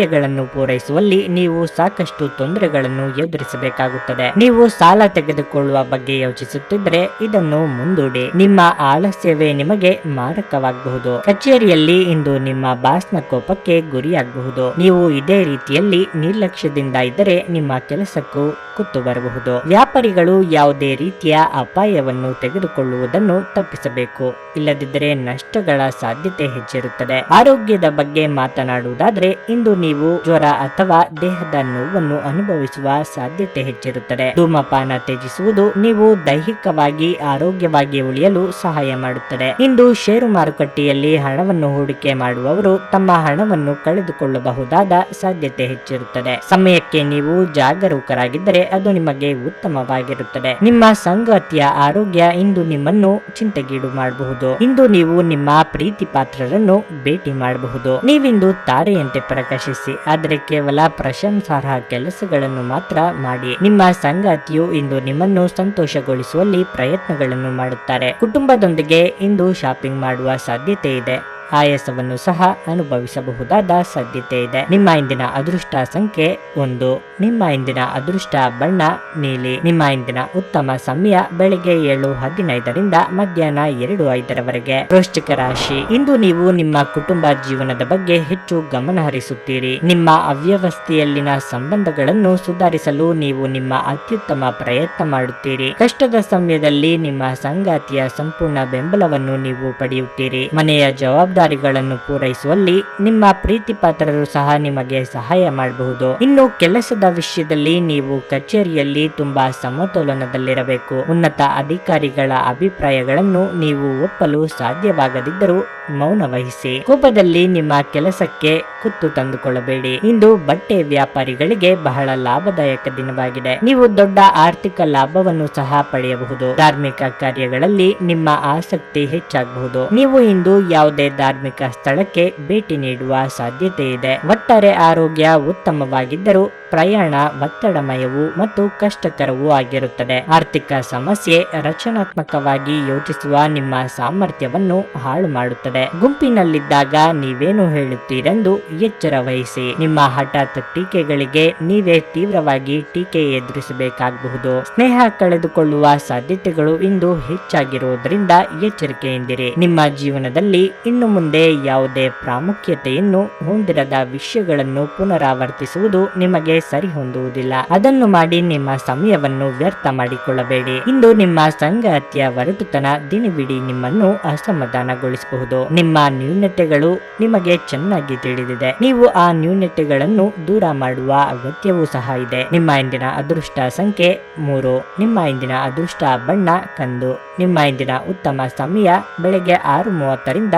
ಅಗತ್ಯಗಳನ್ನು ಪೂರೈಸುವಲ್ಲಿ ನೀವು ಸಾಕಷ್ಟು ತೊಂದರೆಗಳನ್ನು ಎದುರಿಸಬೇಕಾಗುತ್ತದೆ. ನೀವು ಸಾಲ ತೆಗೆದುಕೊಳ್ಳುವ ಬಗ್ಗೆ ಯೋಚಿಸುತ್ತಿದ್ರೆ ಇದನ್ನು ಮುಂದೂಡಿ. ನಿಮ್ಮ ಆಲಸ್ಯವೇ ನಿಮಗೆ ಮಾರಕವಾಗಬಹುದು. ಕಚೇರಿಯಲ್ಲಿ ಇಂದು ನಿಮ್ಮ ಬಾಸ್ನ ಕೋಪಕ್ಕೆ ಗುರಿಯಾಗಬಹುದು. ನೀವು ಇದೇ ರೀತಿಯಲ್ಲಿ ನಿರ್ಲಕ್ಷ್ಯದಿಂದ ಇದ್ದರೆ ನಿಮ್ಮ ಕೆಲಸಕ್ಕೂ ಕುತ್ತು ಬರಬಹುದು. ವ್ಯಾಪಾರಿಗಳು ಯಾವುದೇ ರೀತಿಯ ಅಪಾಯವನ್ನು ತೆಗೆದುಕೊಳ್ಳುವುದನ್ನು ತಪ್ಪಿಸಬೇಕು. ಇಲ್ಲದಿದ್ದರೆ ನಷ್ಟಗಳ ಸಾಧ್ಯತೆ ಹೆಚ್ಚಿರುತ್ತದೆ. ಆರೋಗ್ಯದ ಬಗ್ಗೆ ಮಾತನಾಡುವುದಾದ್ರೆ ಇಂದು ನೀವು ಜ್ವರ ಅಥವಾ ದೇಹದ ನೋವನ್ನು ಅನುಭವಿಸುವ ಸಾಧ್ಯತೆ ಹೆಚ್ಚಿರುತ್ತದೆ. ಧೂಮಪಾನ ತ್ಯಜಿಸುವುದು ನೀವು ದೈಹಿಕವಾಗಿ ಆರೋಗ್ಯವಾಗಿ ಉಳಿಯಲು ಸಹಾಯ ಮಾಡುತ್ತದೆ. ಇಂದು ಷೇರು ಮಾರುಕಟ್ಟೆಯಲ್ಲಿ ಹಣವನ್ನು ಹೂಡಿಕೆ ಮಾಡುವವರು ತಮ್ಮ ಹಣವನ್ನು ಕಳೆದುಕೊಳ್ಳಬಹುದಾದ ಸಾಧ್ಯತೆ ಹೆಚ್ಚಿರುತ್ತದೆ. ಸಮಯಕ್ಕೆ ನೀವು ಜಾಗರೂಕರಾಗಿದ್ದರೆ ಅದು ನಿಮಗೆ ಉತ್ತಮವಾಗಿರುತ್ತದೆ. ನಿಮ್ಮ ಸಂಗಾತಿಯ ಆರೋಗ್ಯ ಇಂದು ನಿಮ್ಮನ್ನು ಚಿಂತೆಗೀಡು ಮಾಡಬಹುದು. ಇಂದು ನೀವು ನಿಮ್ಮ ಪ್ರೀತಿ ಪಾತ್ರರನ್ನು ಭೇಟಿ ಮಾಡಬಹುದು. ನೀವಿಂದು ತಾರೆಯಂತೆ ಪ್ರಕಾಶಿಸಿ ಆದರೆ ಕೇವಲ ಪ್ರಶಂಸಾರ್ಹ ಕೆಲಸಗಳನ್ನು ಮಾತ್ರ ಮಾಡಿ. ನಿಮ್ಮ ಸಂಗಾತಿಯು ಇಂದು ನಿಮ್ಮನ್ನು ಸಂತೋಷಗೊಳಿಸುವಲ್ಲಿ ಪ್ರಯತ್ನಗಳನ್ನು ಮಾಡುತ್ತಾರೆ. ಕುಟುಂಬದೊಂದಿಗೆ ಇಂದು ಶಾಪಿಂಗ್ ಮಾಡುವ ಸಾಧ್ಯತೆ ಇದೆ ಆಯಾಸವನ್ನು ಸಹ ಅನುಭವಿಸಬಹುದಾದ ಸಾಧ್ಯತೆ ಇದೆ. ನಿಮ್ಮ ಇಂದಿನ ಅದೃಷ್ಟ ಸಂಖ್ಯೆ ಒಂದು. ನಿಮ್ಮ ಇಂದಿನ ಅದೃಷ್ಟ ಬಣ್ಣ ನೀಲಿ. ನಿಮ್ಮ ಇಂದಿನ ಉತ್ತಮ ಸಮಯ ಬೆಳಿಗ್ಗೆ ಏಳು ಹದಿನೈದರಿಂದ ಮಧ್ಯಾಹ್ನ ಎರಡು ಐದರವರೆಗೆ. ವೃಶ್ಚಿಕ ರಾಶಿ. ಇಂದು ನೀವು ನಿಮ್ಮ ಕುಟುಂಬ ಜೀವನದ ಬಗ್ಗೆ ಹೆಚ್ಚು ಗಮನ ಹರಿಸುತ್ತೀರಿ. ನಿಮ್ಮ ಅವ್ಯವಸ್ಥೆಯಲ್ಲಿನ ಸಂಬಂಧಗಳನ್ನು ಸುಧಾರಿಸಲು ನೀವು ನಿಮ್ಮ ಅತ್ಯುತ್ತಮ ಪ್ರಯತ್ನ ಮಾಡುತ್ತೀರಿ. ಕಷ್ಟದ ಸಮಯದಲ್ಲಿ ನಿಮ್ಮ ಸಂಗಾತಿಯ ಸಂಪೂರ್ಣ ಬೆಂಬಲವನ್ನು ನೀವು ಪಡೆಯುತ್ತೀರಿ. ಮನೆಯ ಜವಾಬ್ದಾರಿ ಜವಾಬ್ದಾರಿಗಳನ್ನು ಪೂರೈಸುವಲ್ಲಿ ನಿಮ್ಮ ಪ್ರೀತಿ ಪಾತ್ರರು ಸಹ ನಿಮಗೆ ಸಹಾಯ ಮಾಡಬಹುದು. ಇನ್ನು ಕೆಲಸದ ವಿಷಯದಲ್ಲಿ ನೀವು ಕಚೇರಿಯಲ್ಲಿ ತುಂಬಾ ಸಮತೋಲನದಲ್ಲಿರಬೇಕು. ಉನ್ನತ ಅಧಿಕಾರಿಗಳ ಅಭಿಪ್ರಾಯಗಳನ್ನು ನೀವು ಒಪ್ಪಲು ಸಾಧ್ಯವಾಗದಿದ್ದರೂ ಮೌನ ವಹಿಸಿ ಕೋಪದಲ್ಲಿ ನಿಮ್ಮ ಕೆಲಸಕ್ಕೆ ಕುತ್ತು ತಂದುಕೊಳ್ಳಬೇಡಿ. ಇಂದು ಬಟ್ಟೆ ವ್ಯಾಪಾರಿಗಳಿಗೆ ಬಹಳ ಲಾಭದಾಯಕ ದಿನವಾಗಿದೆ. ನೀವು ದೊಡ್ಡ ಆರ್ಥಿಕ ಲಾಭವನ್ನು ಸಹ ಪಡೆಯಬಹುದು. ಧಾರ್ಮಿಕ ಕಾರ್ಯಗಳಲ್ಲಿ ನಿಮ್ಮ ಆಸಕ್ತಿ ಹೆಚ್ಚಾಗಬಹುದು. ನೀವು ಇಂದು ಯಾವುದೇ ಧಾರ್ಮಿಕ ಸ್ಥಳಕ್ಕೆ ಭೇಟಿ ನೀಡುವ ಸಾಧ್ಯತೆ ಇದೆ. ಒಟ್ಟಾರೆ ಆರೋಗ್ಯ ಉತ್ತಮವಾಗಿದ್ದರೂ ಪ್ರಯಾಣ ಒತ್ತಡಮಯವು ಮತ್ತು ಕಷ್ಟಕರವೂ ಆಗಿರುತ್ತದೆ. ಆರ್ಥಿಕ ಸಮಸ್ಯೆ ರಚನಾತ್ಮಕವಾಗಿ ಯೋಚಿಸುವ ನಿಮ್ಮ ಸಾಮರ್ಥ್ಯವನ್ನು ಹಾಳು ಮಾಡುತ್ತದೆ. ಗುಂಪಿನಲ್ಲಿದ್ದಾಗ ನೀವೇನು ಹೇಳುತ್ತೀರೆಂದು ಎಚ್ಚರ ವಹಿಸಿ. ನಿಮ್ಮ ಹಠಾತ್ ಟೀಕೆಗಳಿಗೆ ನೀವೇ ತೀವ್ರವಾಗಿ ಟೀಕೆ ಎದುರಿಸಬೇಕಾಗಬಹುದು. ಸ್ನೇಹ ಕಳೆದುಕೊಳ್ಳುವ ಸಾಧ್ಯತೆಗಳು ಇಂದು ಹೆಚ್ಚಾಗಿರುವುದರಿಂದ ಎಚ್ಚರಿಕೆಯಿಂದಿರಿ. ನಿಮ್ಮ ಜೀವನದಲ್ಲಿ ಇನ್ನು ಮುಂದೆ ಯಾವುದೇ ಪ್ರಾಮುಖ್ಯತೆಯನ್ನು ಹೊಂದಿರದ ವಿಷಯಗಳನ್ನು ಪುನರಾವರ್ತಿಸುವುದು ನಿಮಗೆ ಸರಿ ಹೊಂದುವುದಿಲ್ಲ ಅದನ್ನು ಮಾಡಿ ನಿಮ್ಮ ಸಮಯವನ್ನು ವ್ಯರ್ಥ ಮಾಡಿಕೊಳ್ಳಬೇಡಿ. ಇಂದು ನಿಮ್ಮ ಸಂಗಾತಿಯ ಹೊರಟುತನ ದಿನವಿಡೀ ನಿಮ್ಮನ್ನು ಅಸಮಾಧಾನಗೊಳಿಸಬಹುದು. ನಿಮ್ಮ ನ್ಯೂನತೆಗಳು ನಿಮಗೆ ಚೆನ್ನಾಗಿ ತಿಳಿದಿದೆ. ನೀವು ಆ ನ್ಯೂನತೆಗಳನ್ನು ದೂರ ಮಾಡುವ ಅಗತ್ಯವೂ ಸಹ ಇದೆ. ನಿಮ್ಮ ಇಂದಿನ ಅದೃಷ್ಟ ಸಂಖ್ಯೆ ಮೂರು. ನಿಮ್ಮ ಇಂದಿನ ಅದೃಷ್ಟ ಬಣ್ಣ ಕಂದು. ನಿಮ್ಮ ಇಂದಿನ ಉತ್ತಮ ಸಮಯ ಬೆಳಗ್ಗೆ ಆರು ಮೂವತ್ತರಿಂದ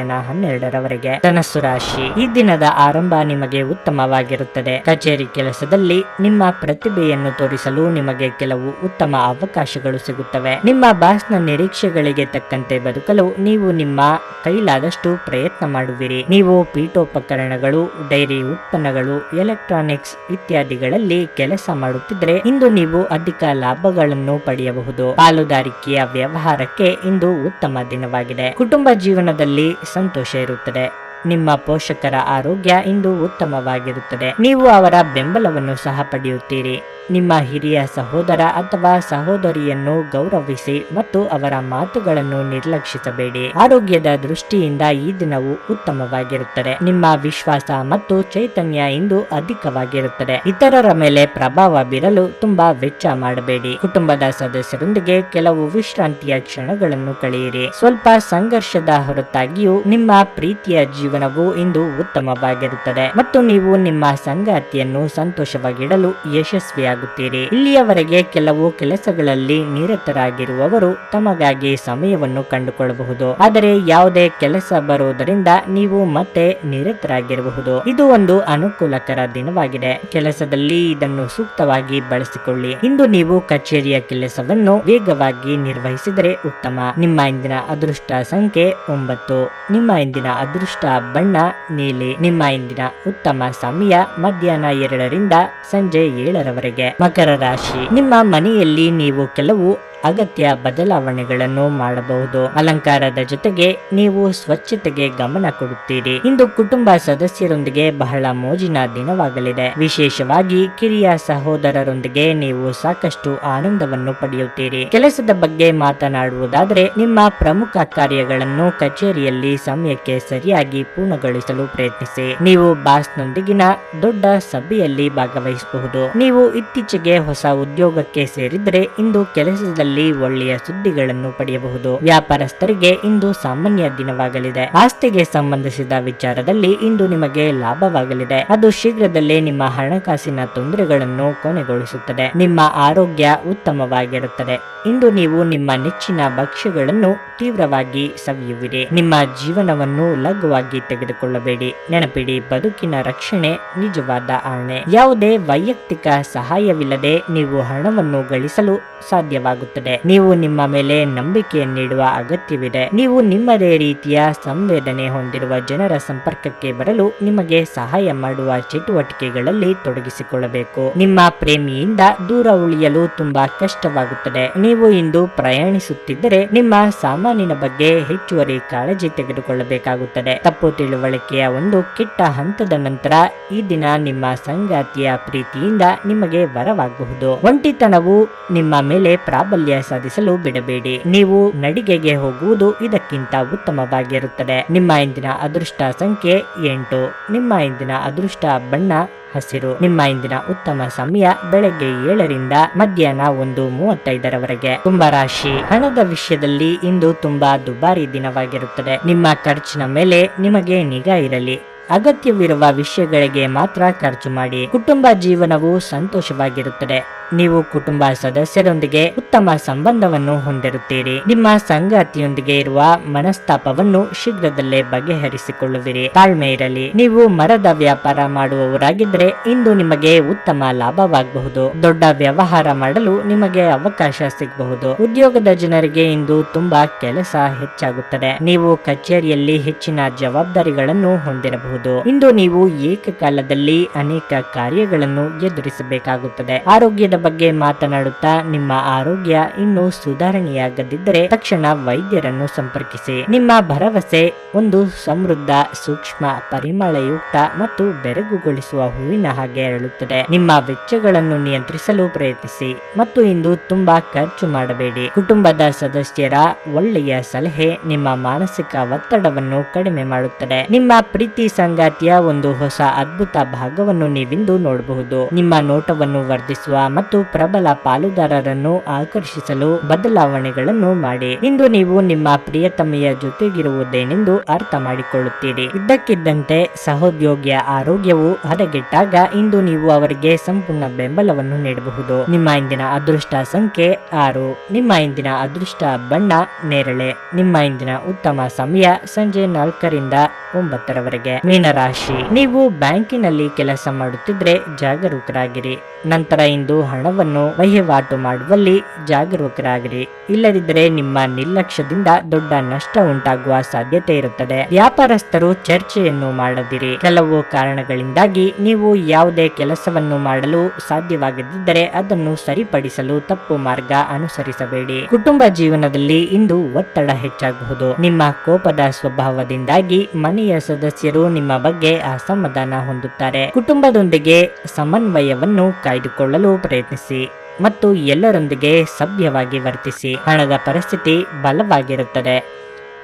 ಮಧ್ಯಾಹ್ನ ಹನ್ನೆರಡರವರೆಗೆ. ಧನಸ್ಸು ರಾಶಿ. ಈ ದಿನದ ಆರಂಭ ನಿಮಗೆ ಉತ್ತಮವಾಗಿರುತ್ತದೆ. ಕಚೇರಿ ಕೆಲಸದಲ್ಲಿ ನಿಮ್ಮ ಪ್ರತಿಭೆಯನ್ನು ತೋರಿಸಲು ನಿಮಗೆ ಕೆಲವು ಉತ್ತಮ ಅವಕಾಶಗಳು ಸಿಗುತ್ತವೆ. ನಿಮ್ಮ ಬಾಸ್ನ ನಿರೀಕ್ಷೆಗಳಿಗೆ ತಕ್ಕಂತೆ ಬದುಕಲು ನೀವು ನಿಮ್ಮ ಕೈಲಾದಷ್ಟು ಪ್ರಯತ್ನ ಮಾಡುವಿರಿ. ನೀವು ಪೀಠೋಪಕರಣಗಳು, ಡೈರಿ ಉತ್ಪನ್ನಗಳು, ಎಲೆಕ್ಟ್ರಾನಿಕ್ಸ್ ಇತ್ಯಾದಿಗಳಲ್ಲಿ ಕೆಲಸ ಮಾಡುತ್ತಿದ್ದರೆ ಇಂದು ನೀವು ಅಧಿಕ ಲಾಭಗಳನ್ನು ಪಡೆಯಬಹುದು. ಪಾಲುದಾರಿಕೆಯ ವ್ಯವಹಾರಕ್ಕೆ ಇಂದು ಉತ್ತಮ ದಿನವಾಗಿದೆ. ಕುಟುಂಬ ಜೀವನದಲ್ಲಿ レッスと教えるってで ನಿಮ್ಮ ಪೋಷಕರ ಆರೋಗ್ಯ ಇಂದು ಉತ್ತಮವಾಗಿರುತ್ತದೆ. ನೀವು ಅವರ ಬೆಂಬಲವನ್ನು ಸಹ ಪಡೆಯುತ್ತೀರಿ. ನಿಮ್ಮ ಹಿರಿಯ ಸಹೋದರ ಅಥವಾ ಸಹೋದರಿಯನ್ನು ಗೌರವಿಸಿ ಮತ್ತು ಅವರ ಮಾತುಗಳನ್ನು ನಿರ್ಲಕ್ಷಿಸಬೇಡಿ. ಆರೋಗ್ಯದ ದೃಷ್ಟಿಯಿಂದ ಈ ದಿನವು ಉತ್ತಮವಾಗಿರುತ್ತದೆ. ನಿಮ್ಮ ವಿಶ್ವಾಸ ಮತ್ತು ಚೈತನ್ಯ ಇಂದು ಅಧಿಕವಾಗಿರುತ್ತದೆ. ಇತರರ ಮೇಲೆ ಪ್ರಭಾವ ಬೀರಲು ತುಂಬಾ ವೆಚ್ಚ ಮಾಡಬೇಡಿ. ಕುಟುಂಬದ ಸದಸ್ಯರೊಂದಿಗೆ ಕೆಲವು ವಿಶ್ರಾಂತಿಯ ಕ್ಷಣಗಳನ್ನು ಕಳೆಯಿರಿ. ಸ್ವಲ್ಪ ಸಂಘರ್ಷದ ಹೊರತಾಗಿಯೂ ನಿಮ್ಮ ಪ್ರೀತಿಯ ಜೀವನವು ಇಂದು ಉತ್ತಮವಾಗಿರುತ್ತದೆ. ಮತ್ತು ನೀವು ನಿಮ್ಮ ಸಂಗಾತಿಯನ್ನು ಸಂತೋಷವಾಗಿಡಲು ಯಶಸ್ವಿಯಾಗುತ್ತೀರಿ. ಇಲ್ಲಿಯವರೆಗೆ ಕೆಲವು ಕೆಲಸಗಳಲ್ಲಿ ನಿರತರಾಗಿರುವವರು ತಮಗಾಗಿ ಸಮಯವನ್ನು ಕಂಡುಕೊಳ್ಳಬಹುದು. ಆದರೆ ಯಾವುದೇ ಕೆಲಸ ಬರುವುದರಿಂದ ನೀವು ಮತ್ತೆ ನಿರತರಾಗಿರಬಹುದು. ಇದು ಒಂದು ಅನುಕೂಲಕರ ದಿನವಾಗಿದೆ. ಕೆಲಸದಲ್ಲಿ ಇದನ್ನು ಸೂಕ್ತವಾಗಿ ಬಳಸಿಕೊಳ್ಳಿ. ಇಂದು ನೀವು ಕಚೇರಿಯ ಕೆಲಸವನ್ನು ವೇಗವಾಗಿ ನಿರ್ವಹಿಸಿದರೆ ಉತ್ತಮ. ನಿಮ್ಮ ಇಂದಿನ ಅದೃಷ್ಟ ಸಂಖ್ಯೆ ಒಂಬತ್ತು. ನಿಮ್ಮ ಇಂದಿನ ಅದೃಷ್ಟ ಬಣ್ಣ, ನೀಲಿ, ನಿಮ್ಮ ಇಂದಿನ ಉತ್ತಮ ಸಮಯ ಮಧ್ಯಾಹ್ನ ಎರಡರಿಂದ ಸಂಜೆ ಏಳರವರೆಗೆ. ಮಕರ ರಾಶಿ. ನಿಮ್ಮ ಮನೆಯಲ್ಲಿ ನೀವು ಕೆಲವು ಅಗತ್ಯ ಬದಲಾವಣೆಗಳನ್ನು ಮಾಡಬಹುದು. ಅಲಂಕಾರದ ಜೊತೆಗೆ ನೀವು ಸ್ವಚ್ಛತೆಗೆ ಗಮನ ಕೊಡುತ್ತೀರಿ. ಇಂದು ಕುಟುಂಬ ಸದಸ್ಯರೊಂದಿಗೆ ಬಹಳ ಮೋಜಿನ ದಿನವಾಗಲಿದೆ. ವಿಶೇಷವಾಗಿ ಕಿರಿಯ ಸಹೋದರರೊಂದಿಗೆ ನೀವು ಸಾಕಷ್ಟು ಆನಂದವನ್ನು ಪಡೆಯುತ್ತೀರಿ. ಕೆಲಸದ ಬಗ್ಗೆ ಮಾತನಾಡುವುದಾದರೆ, ನಿಮ್ಮ ಪ್ರಮುಖ ಕಾರ್ಯಗಳನ್ನು ಕಚೇರಿಯಲ್ಲಿ ಸಮಯಕ್ಕೆ ಸರಿಯಾಗಿ ಪೂರ್ಣಗೊಳಿಸಲು ಪ್ರಯತ್ನಿಸಿ. ನೀವು ಬಾಸ್ನೊಂದಿಗಿನ ದೊಡ್ಡ ಸಭೆಯಲ್ಲಿ ಭಾಗವಹಿಸಬಹುದು. ನೀವು ಇತ್ತೀಚೆಗೆ ಹೊಸ ಉದ್ಯೋಗಕ್ಕೆ ಸೇರಿದರೆ ಇಂದು ಕೆಲಸದಲ್ಲಿ ಒಳ್ಳೆಯ ಸುದ್ದಿಗಳನ್ನು ಪಡೆಯಬಹುದು. ವ್ಯಾಪಾರಸ್ಥರಿಗೆ ಇಂದು ಸಾಮಾನ್ಯ ದಿನವಾಗಲಿದೆ. ಆಸ್ತಿಗೆ ಸಂಬಂಧಿಸಿದ ವಿಚಾರದಲ್ಲಿ ಇಂದು ನಿಮಗೆ ಲಾಭವಾಗಲಿದೆ. ಅದು ಶೀಘ್ರದಲ್ಲೇ ನಿಮ್ಮ ಹಣಕಾಸಿನ ತೊಂದರೆಗಳನ್ನು ಕೊನೆಗೊಳಿಸುತ್ತದೆ. ನಿಮ್ಮ ಆರೋಗ್ಯ ಉತ್ತಮವಾಗಿರುತ್ತದೆ. ಇಂದು ನೀವು ನಿಮ್ಮ ನೆಚ್ಚಿನ ಭಕ್ಷ್ಯಗಳನ್ನು ತೀವ್ರವಾಗಿ ಸವಿಯುವಿರಿ. ನಿಮ್ಮ ಜೀವನವನ್ನು ಲಘುವಾಗಿ ತೆಗೆದುಕೊಳ್ಳಬೇಡಿ. ನೆನಪಿಡಿ, ಬದುಕಿನ ರಕ್ಷಣೆ ನಿಜವಾದ ಆಣೆ ಯಾವುದೇ ವೈಯಕ್ತಿಕ ಸಹಾಯವಿಲ್ಲದೆ ನೀವು ಹಣವನ್ನು ಗಳಿಸಲು ಸಾಧ್ಯವಾಗುತ್ತದೆ. ನೀವು ನಿಮ್ಮ ಮೇಲೆ ನಂಬಿಕೆಯನ್ನಿಡುವ ಅಗತ್ಯವಿದೆ. ನೀವು ನಿಮ್ಮದೇ ರೀತಿಯ ಸಂವೇದನೆ ಹೊಂದಿರುವ ಜನರ ಸಂಪರ್ಕಕ್ಕೆ ಬರಲು ನಿಮಗೆ ಸಹಾಯ ಮಾಡುವ ಚಟುವಟಿಕೆಗಳಲ್ಲಿ ತೊಡಗಿಸಿಕೊಳ್ಳಬೇಕು. ನಿಮ್ಮ ಪ್ರೇಮಿಯಿಂದ ದೂರ ಉಳಿಯಲು ತುಂಬಾ ಕಷ್ಟವಾಗುತ್ತದೆ. ನೀವು ಇಂದು ಪ್ರಯಾಣಿಸುತ್ತಿದ್ದರೆ ನಿಮ್ಮ ಸಾಮಾನಿನ ಬಗ್ಗೆ ಹೆಚ್ಚುವರಿ ಕಾಳಜಿ ತೆಗೆದುಕೊಳ್ಳಬೇಕಾಗುತ್ತದೆ. ತಪ್ಪು ತಿಳುವಳಿಕೆಯ ಒಂದು ಕೆಟ್ಟ ಹಂತದ ನಂತರ ಈ ದಿನ ನಿಮ್ಮ ಸಂಗಾತಿಯ ಪ್ರೀತಿಯಿಂದ ನಿಮಗೆ ವರವಾಗಬಹುದು. ಒಂಟಿತನವು ನಿಮ್ಮ ಮೇಲೆ ಪ್ರಾಬಲ್ಯ ಸಾಫಲ್ಯ ಸಾಧಿಸಲು ಬಿಡಬೇಡಿ. ನೀವು ನಡಿಗೆಗೆ ಹೋಗುವುದು ಇದಕ್ಕಿಂತ ಉತ್ತಮವಾಗಿರುತ್ತದೆ. ನಿಮ್ಮ ಇಂದಿನ ಅದೃಷ್ಟ ಸಂಖ್ಯೆ ಎಂಟು. ನಿಮ್ಮ ಇಂದಿನ ಅದೃಷ್ಟ ಬಣ್ಣ ಹಸಿರು. ನಿಮ್ಮ ಇಂದಿನ ಉತ್ತಮ ಸಮಯ ಬೆಳಗ್ಗೆ ಏಳರಿಂದ ಮಧ್ಯಾಹ್ನ ಒಂದು ಮೂವತ್ತೈದರವರೆಗೆ. ರಾಶಿ. ಹಣದ ವಿಷಯದಲ್ಲಿ ಇಂದು ತುಂಬಾ ದುಬಾರಿ ದಿನವಾಗಿರುತ್ತದೆ. ನಿಮ್ಮ ಖರ್ಚಿನ ಮೇಲೆ ನಿಮಗೆ ನಿಗಾ ಇರಲಿ. ಅಗತ್ಯವಿರುವ ವಿಷಯಗಳಿಗೆ ಮಾತ್ರ ಖರ್ಚು ಮಾಡಿ ಕುಟುಂಬ ಜೀವನವು ಸಂತೋಷವಾಗಿರುತ್ತದೆ. ನೀವು ಕುಟುಂಬ ಸದಸ್ಯರೊಂದಿಗೆ ಉತ್ತಮ ಸಂಬಂಧವನ್ನು ಹೊಂದಿರುತ್ತೀರಿ. ನಿಮ್ಮ ಸಂಗಾತಿಯೊಂದಿಗೆ ಇರುವ ಮನಸ್ತಾಪವನ್ನು ಶೀಘ್ರದಲ್ಲೇ ಬಗೆಹರಿಸಿಕೊಳ್ಳುವಿರಿ. ತಾಳ್ಮೆ ಇರಲಿ. ನೀವು ಮರದ ವ್ಯಾಪಾರ ಮಾಡುವವರಾಗಿದ್ದರೆ ಇಂದು ನಿಮಗೆ ಉತ್ತಮ ಲಾಭವಾಗಬಹುದು. ದೊಡ್ಡ ವ್ಯವಹಾರ ಮಾಡಲು ನಿಮಗೆ ಅವಕಾಶ ಸಿಗಬಹುದು. ಉದ್ಯೋಗದ ಜನರಿಗೆ ಇಂದು ತುಂಬಾ ಕೆಲಸ ಹೆಚ್ಚಾಗುತ್ತದೆ. ನೀವು ಕಚೇರಿಯಲ್ಲಿ ಹೆಚ್ಚಿನ ಜವಾಬ್ದಾರಿಗಳನ್ನು ಹೊಂದಿರಬಹುದು. ಇಂದು ನೀವು ಏಕಕಾಲದಲ್ಲಿ ಅನೇಕ ಕಾರ್ಯಗಳನ್ನು ಎದುರಿಸಬೇಕಾಗುತ್ತದೆ. ಆರೋಗ್ಯದ ಬಗ್ಗೆ ಮಾತನಾಡುತ್ತಾ ನಿಮ್ಮ ಆರೋಗ್ಯ ಇನ್ನೂ ಸುಧಾರಣೆಯಾಗದಿದ್ದರೆ ತಕ್ಷಣ ವೈದ್ಯರನ್ನು ಸಂಪರ್ಕಿಸಿ. ನಿಮ್ಮ ಭರವಸೆ, ಒಂದು ಸಮೃದ್ಧ, ಸೂಕ್ಷ್ಮ, ಪರಿಮಳಯುಕ್ತ ಮತ್ತು ಬೆರಗುಗೊಳಿಸುವ ಹೂವಿನ ಹಾಗೆ ಅರಳುತ್ತದೆ. ನಿಮ್ಮ ವೆಚ್ಚಗಳನ್ನು ನಿಯಂತ್ರಿಸಲು ಪ್ರಯತ್ನಿಸಿ ಮತ್ತು ಇಂದು ತುಂಬಾ ಖರ್ಚು ಮಾಡಬೇಡಿ. ಕುಟುಂಬದ ಸದಸ್ಯರ ಒಳ್ಳೆಯ ಸಲಹೆ ನಿಮ್ಮ ಮಾನಸಿಕ ಒತ್ತಡವನ್ನು ಕಡಿಮೆ ಮಾಡುತ್ತದೆ. ನಿಮ್ಮ ಪ್ರೀತಿ ಸಂಗಾತಿಯ ಒಂದು ಹೊಸ ಅದ್ಭುತ ಭಾಗವನ್ನು ನೀವಿಂದು ನೋಡಬಹುದು. ನಿಮ್ಮ ನೋಟವನ್ನು ವರ್ಧಿಸುವ ಮತ್ತು ಪ್ರಬಲ ಪಾಲುದಾರರನ್ನು ಆಕರ್ಷಿಸಲು ಬದಲಾವಣೆಗಳನ್ನು ಮಾಡಿ. ಇಂದು ನೀವು ನಿಮ್ಮ ಪ್ರಿಯತಮೆಯ ಜೊತೆಗಿರುವುದೇನೆಂದು ಅರ್ಥ ಮಾಡಿಕೊಳ್ಳುತ್ತೀರಿ. ಇದ್ದಕ್ಕಿದ್ದಂತೆ ಸಹೋದ್ಯೋಗಿಯ ಆರೋಗ್ಯವು ಹದಗೆಟ್ಟಾಗ ಇಂದು ನೀವು ಅವರಿಗೆ ಸಂಪೂರ್ಣ ಬೆಂಬಲವನ್ನು ನೀಡಬಹುದು. ನಿಮ್ಮ ಇಂದಿನ ಅದೃಷ್ಟ ಸಂಖ್ಯೆ ಆರು. ನಿಮ್ಮ ಇಂದಿನ ಅದೃಷ್ಟ ಬಣ್ಣ ನೇರಳೆ. ನಿಮ್ಮ ಇಂದಿನ ಉತ್ತಮ ಸಮಯ ಸಂಜೆ ನಾಲ್ಕರಿಂದ ಒಂಬತ್ತರವರೆಗೆ. ಮೀನರಾಶಿ ನೀವು ಬ್ಯಾಂಕಿನಲ್ಲಿ ಕೆಲಸ ಮಾಡುತ್ತಿದ್ರೆ ಜಾಗರೂಕರಾಗಿರಿ. ನಂತರ ಇಂದು ಹಣವನ್ನು ವಹಿವಾಟು ಮಾಡುವಲ್ಲಿ ಜಾಗರೂಕರಾಗಿರಿ. ಇಲ್ಲದಿದ್ದರೆ ನಿಮ್ಮ ನಿರ್ಲಕ್ಷ್ಯದಿಂದ ದೊಡ್ಡ ನಷ್ಟ ಉಂಟಾಗುವ ಸಾಧ್ಯತೆ ಇರುತ್ತದೆ. ವ್ಯಾಪಾರಸ್ಥರು ಚರ್ಚೆಯನ್ನು ಮಾಡದಿರಿ. ಕೆಲವು ಕಾರಣಗಳಿಂದಾಗಿ ನೀವು ಯಾವುದೇ ಕೆಲಸವನ್ನು ಮಾಡಲು ಸಾಧ್ಯವಾಗದಿದ್ದರೆ ಅದನ್ನು ಸರಿಪಡಿಸಲು ತಪ್ಪು ಮಾರ್ಗ ಅನುಸರಿಸಬೇಡಿ. ಕುಟುಂಬ ಜೀವನದಲ್ಲಿ ಇಂದು ಒತ್ತಡ ಹೆಚ್ಚಾಗಬಹುದು ನಿಮ್ಮ ಕೋಪದ ಸ್ವಭಾವದಿಂದಾಗಿ ಮನೆಯ ಸದಸ್ಯರು ನಿಮ್ಮ ಬಗ್ಗೆ ಅಸಮಾಧಾನ ಹೊಂದುತ್ತಾರೆ. ಕುಟುಂಬದೊಂದಿಗೆ ಸಮನ್ವಯವನ್ನು ಕಾಯ್ದುಕೊಳ್ಳಲು ಪ್ರಯತ್ನಿಸಿ ಮತ್ತು ಎಲ್ಲರೊಂದಿಗೆ ಸಭ್ಯವಾಗಿ ವರ್ತಿಸಿ. ಹಣದ ಪರಿಸ್ಥಿತಿ ಬಲವಾಗಿರುತ್ತದೆ.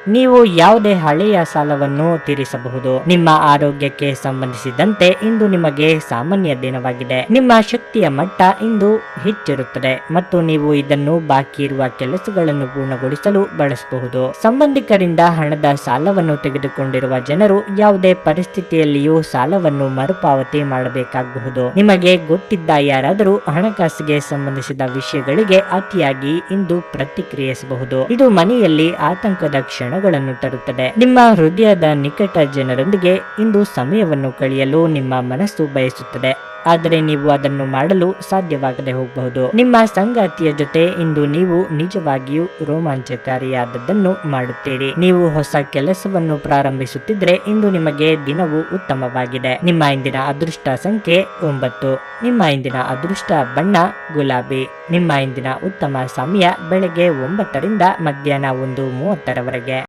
ನೀವು ಯಾವುದೇ ಹಳೆಯ ಸಾಲವನ್ನು ತೀರಿಸಬಹುದು. ನಿಮ್ಮ ಆರೋಗ್ಯಕ್ಕೆ ಸಂಬಂಧಿಸಿದಂತೆ ಇಂದು ನಿಮಗೆ ಸಾಮಾನ್ಯ ದಿನವಾಗಿದೆ. ನಿಮ್ಮ ಶಕ್ತಿಯ ಮಟ್ಟ ಇಂದು ಹೆಚ್ಚಿರುತ್ತದೆ ಮತ್ತು ನೀವು ಇದನ್ನು ಬಾಕಿ ಇರುವ ಕೆಲಸಗಳನ್ನು ಪೂರ್ಣಗೊಳಿಸಲು ಬಳಸಬಹುದು. ಸಂಬಂಧಿಕರಿಂದ ಹಣದ ಸಾಲವನ್ನು ತೆಗೆದುಕೊಂಡಿರುವ ಜನರು ಯಾವುದೇ ಪರಿಸ್ಥಿತಿಯಲ್ಲಿಯೂ ಸಾಲವನ್ನು ಮರುಪಾವತಿ ಮಾಡಬೇಕಾಗಬಹುದು. ನಿಮಗೆ ಗೊತ್ತಿದ್ದ ಯಾರಾದರೂ ಹಣಕಾಸಿಗೆ ಸಂಬಂಧಿಸಿದ ವಿಷಯಗಳಿಗೆ ಅತಿಯಾಗಿ ಇಂದು ಪ್ರತಿಕ್ರಿಯಿಸಬಹುದು. ಇದು ಮನೆಯಲ್ಲಿ ಆತಂಕದ ಕ್ಷಣಗಳನ್ನು ತರುತ್ತದೆ. ನಿಮ್ಮ ಹೃದಯದ ನಿಕಟ ಜನರೊಂದಿಗೆ ಇಂದು ಸಮಯವನ್ನು ಕಳೆಯಲು ನಿಮ್ಮ ಮನಸ್ಸು ಬಯಸುತ್ತದೆ. ಆದರೆ ನೀವು ಅದನ್ನು ಮಾಡಲು ಸಾಧ್ಯವಾಗದೆ ಹೋಗಬಹುದು. ನಿಮ್ಮ ಸಂಗಾತಿಯ ಜೊತೆ ಇಂದು ನೀವು ನಿಜವಾಗಿಯೂ ರೋಮಾಂಚಕಾರಿಯಾದದ್ದನ್ನು ಮಾಡುತ್ತೀರಿ. ನೀವು ಹೊಸ ಕೆಲಸವನ್ನು ಪ್ರಾರಂಭಿಸುತ್ತಿದ್ರೆ ಇಂದು ನಿಮಗೆ ದಿನವು ಉತ್ತಮವಾಗಿದೆ. ನಿಮ್ಮ ಇಂದಿನ ಅದೃಷ್ಟ ಸಂಖ್ಯೆ ಒಂಬತ್ತು. ನಿಮ್ಮ ಇಂದಿನ ಅದೃಷ್ಟ ಬಣ್ಣ ಗುಲಾಬಿ. ನಿಮ್ಮ ಇಂದಿನ ಉತ್ತಮ ಸಮಯ ಬೆಳಗ್ಗೆ ಒಂಬತ್ತರಿಂದ ಮಧ್ಯಾಹ್ನ ಒಂದು ಮೂವತ್ತರವರೆಗೆ.